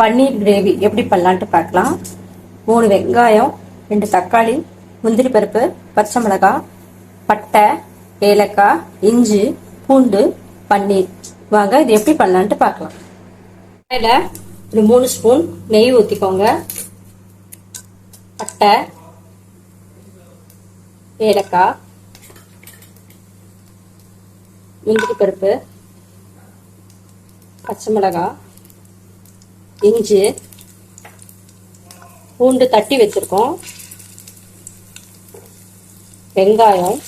பன்னீர் gravy எப்படி பண்ணலான்ட்டு பார்க்கலாம். மூணு வெங்காயம் ரெண்டு தக்காளி முந்திரி பருப்பு பச்சை மிளகாய் பட்டை ஏலக்காய் இஞ்சி பூண்டு பன்னீர். வாங்க இது எப்படி பண்ணலான்ட்டு பார்க்கலாம். அதில் ஒரு மூணு ஸ்பூன் நெய் ஊற்றிக்கோங்க பட்டை ஏலக்காய் முந்திரி பருப்பு பச்சை மிளகாய் இஞ்சி பூண்டு தட்டி வச்சிருக்கோம். வெங்காயம்.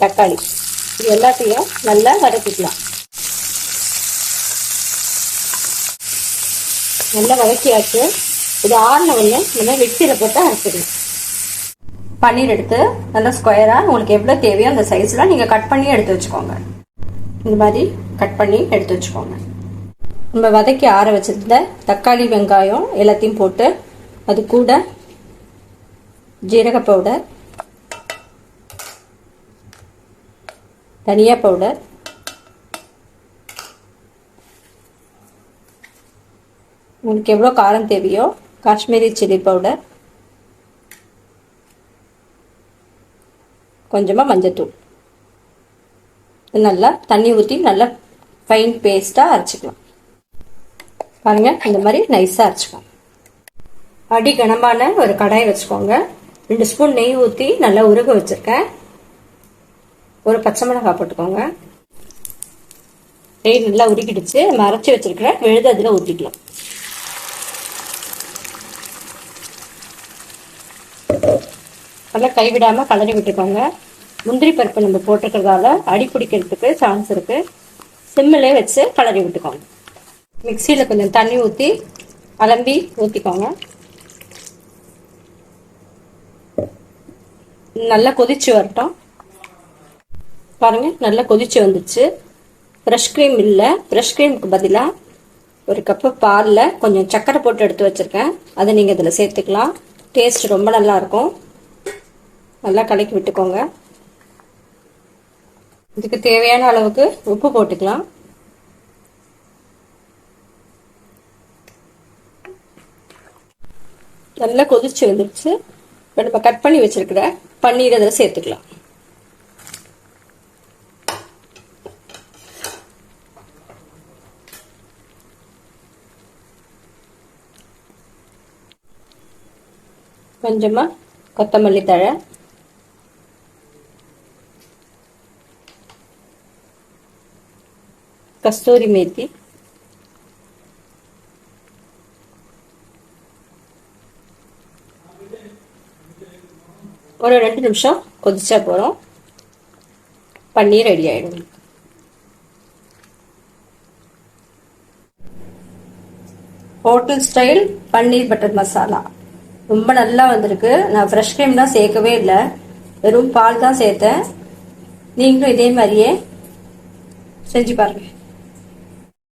தக்காளி. இது எல்லாத்தையும் நல்லா வதக்கிக்கலாம். நல்லா வதக்கியாச்சு. இது ஆறின ஒன்று நம்ம வெட்டியில் போட்டு அரைச்சிடலாம் பன்னீர் எடுத்து நல்லா ஸ்கொயராக உங்களுக்கு எவ்வளோ தேவையோ அந்த சைஸில் நீங்கள் கட் பண்ணி எடுத்து வச்சுக்கோங்க. இந்த மாதிரி கட் பண்ணி எடுத்து வச்சுக்கோங்க. நம்ம வதக்கி ஆற வச்சிருந்த தக்காளி வெங்காயம் எல்லாத்தையும் போட்டு அது கூட ஜீரக பவுடர் தனியா பவுடர் உங்களுக்கு எவ்வளோ காரம் தேவையோ காஷ்மீரி சில்லி பவுடர் கொஞ்சமாக மஞ்சத்தூள். நல்லா தண்ணி ஊற்றி நல்லா ஃபைன் பேஸ்ட்டாக அரைச்சிக்கலாம். பாருங்கள் இந்த மாதிரி நைஸாக அரைச்சிக்கலாம். அடி கனமான ஒரு கடாயை வச்சுக்கோங்க. ரெண்டு ஸ்பூன் நெய் ஊற்றி நல்லா உருக வச்சுருக்கேன். ஒரு பச்சை மிளகாய் போட்டுக்கோங்க. நெய் நல்லா உருக்கிடுச்சு நம்ம அரைச்சி வச்சிருக்கிற விழுது அதில் ஊற்றிக்கலாம் நல்லா கைவிடாமல் கலரி விட்டுக்கோங்க. முந்திரி பருப்பு நம்ம போட்டிருக்கிறதால அடி பிடிக்கிறதுக்கு சான்ஸ் இருக்கு. சிம்மிலே வச்சு கலரி விட்டுக்கோங்க. மிக்சியில் கொஞ்சம் தண்ணி ஊற்றி அலம்பி ஊற்றிக்கோங்க நல்லா கொதிச்சு வரட்டும். பாருங்கள் நல்லா கொதிச்சு வந்துச்சு. ஃப்ரெஷ் க்ரீம் இல்லை. ஃப்ரெஷ் க்ரீமுக்கு பதிலாக ஒரு கப்பு பாலில் கொஞ்சம் சக்கரை போட்டு எடுத்து வச்சுருக்கேன். அதை நீங்கள் இதில் சேர்த்துக்கலாம். டேஸ்ட் ரொம்ப நல்லாயிருக்கும் நல்லா கலக்கி விட்டுக்கோங்க. இதுக்கு தேவையான அளவுக்கு உப்பு போட்டுக்கலாம். நல்லா கொதிச்சு வந்துருச்சு. இப்போ நம்ம கட் பண்ணி வச்சிருக்கிற பன்னீர் அதில் சேர்த்துக்கலாம். கொஞ்சமாக கொத்தமல்லி தழை கஸ்தூரி மேத்தி. ஒரு ரெண்டு நிமிஷம் கொதிச்சா போகிறோம் பன்னீர் ரெடி ஆகிடும் hotel style paneer butter masala ரொம்ப நல்லா வந்திருக்கு. நான் ஃப்ரெஷ் க்ரீம் தான் சேர்க்கவே இல்லை. வெறும் பால் தான் சேர்த்தேன். நீங்களும் இதே மாதிரியே செஞ்சு பாருங்கள்